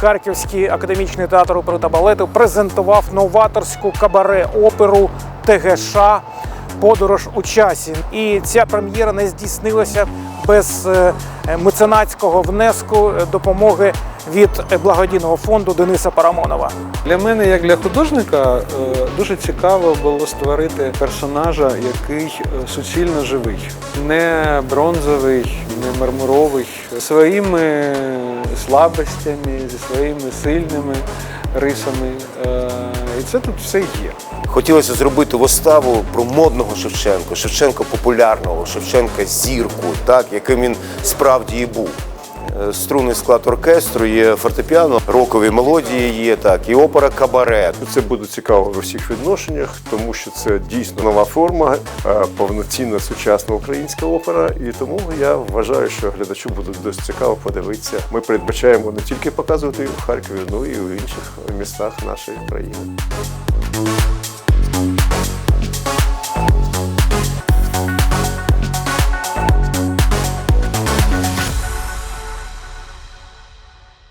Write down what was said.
Харківський академічний театр опери та балету презентував новаторську кабаре-оперу ТГШ Подорож у часі. І ця прем'єра не здійснилася без е, меценатського внеску е, допомоги від е, благодійного фонду Дениса Парамонова. Для мене, як для художника, е, дуже цікаво було створити персонажа, який е, суцільно живий, не бронзовий, не мармуровий, своїми слабостями, зі своїми сильними рисами. Е, І це тут все є. Хотілося зробити виставу про модного Шевченка, Шевченка популярного, Шевченка зірку, так яким він справді і був. Е, Струнний склад оркестру, є фортепіано, рокові мелодії є, так, і опера кабаре. Це буде цікаво в усіх відношеннях, тому що це дійсно нова форма, е, повноцінна сучасна українська опера. І тому я вважаю, що глядачу буде досить цікаво подивитися. Ми передбачаємо не тільки показувати в Харкові, але і в інших містах нашої країни.